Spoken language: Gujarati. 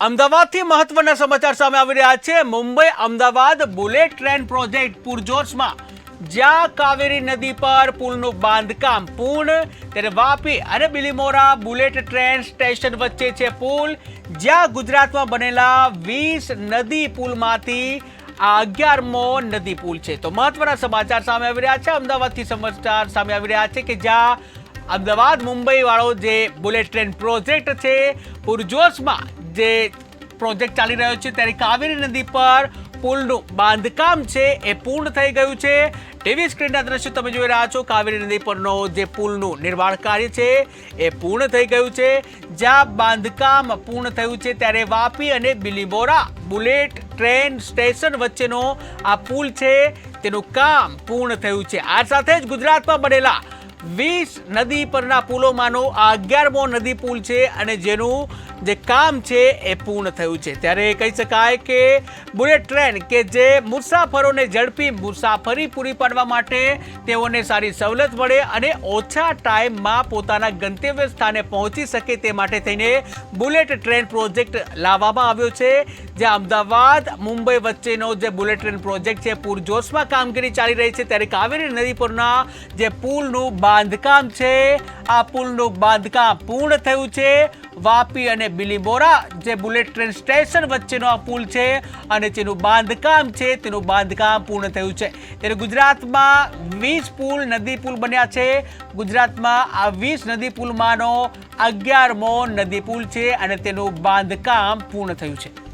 અમદાવાદથી મહત્વના સમાચાર સામે આવી રહ્યા છે. Mumbai Ahmedabad bullet train project પૂરજોશમાં. જ્યાં કાવેરી નદી પર પુલનું બાંધકામ પૂર્ણ. ત્યારે વાપી અને બિલીમોરા બુલેટ ટ્રેન સ્ટેશન વચ્ચે છે પુલ. જ્યાં ગુજરાતમાં બનેલા વીસ નદી પુલમાંથી આ અગિયારમો નદી પુલ છે. તો મહત્વના સમાચાર સામે આવી રહ્યા છે. અમદાવાદથી સમાચાર સામે આવી રહ્યા છે કે જ્યાં અમદાવાદ મુંબઈ વાળો જે બુલેટ ટ્રેન પ્રોજેક્ટ છે, પૂરજોશમાં જે પ્રોજેક્ટ ચાલી રહ્યો છે, ત્યારે કાવેરી નદી પર પુલનું બાંધકામ છે, એ પૂર્ણ થઈ ગયું છે. ટીવી સ્ક્રીનના દ્રશ્યો તમે જોઈ રહ્યા છો, કાવેરી નદી પરનો જે પુલનું નિર્માણ કાર્ય છે, એ પૂર્ણ થઈ ગયું છે. જ્યાં બાંધકામ પૂર્ણ થયું છે, ત્યારે વાપી અને બિલીબોરા બુલેટ ટ્રેન સ્ટેશન વચ્ચેનો આ પુલ છે, તેનું કામ પૂર્ણ થયું છે. આ સાથે જ ગુજરાતમાં બનેલા વીસ નદી પરના પુલોમાંનો અગિયારમો નદી પુલ છે અને જેનું જે કામ છે એ પૂર્ણ થયું છે. ત્યારે કહી શકાય કે બુલેટ ટ્રેન કે જે મુસાફરોને ઝડપી મુસાફરી પૂરી પાડવા માટે તેઓને સારી સવલત મળે અને ઓછા ટાઈમમાં પોતાના ગંતવ્ય સ્થાને પહોંચી શકે તે માટે થઈને બુલેટ ટ્રેન પ્રોજેક્ટ લાવવામાં આવ્યો છે. જે અમદાવાદ, મુંબઈ વચ્ચેનો જે બુલેટ ટ્રેન પ્રોજેક્ટ છે, પૂરજોશમાં કામગીરી ચાલી રહી છે. ત્યારે કાવેરી નદી પરના જે પુલનું બાંધકામ છે. આ પુલનું બાંધકામ પૂર્ણ થયું છે. વાપી અને બિલીબોરા, જે બુલેટ ટ્રેન સ્ટેશન વચ્ચેનો આ પુલ છે અને જેનું બાંધકામ છે, તેનું બાંધકામ પૂર્ણ થયું છે. ત્યારે ગુજરાતમાં વીસ પુલ નદી પુલ બન્યા છે. ગુજરાતમાં આ વીસ નદી પુલમાંનો અગિયારમો નદી પુલ છે અને તેનું બાંધકામ પૂર્ણ થયું છે.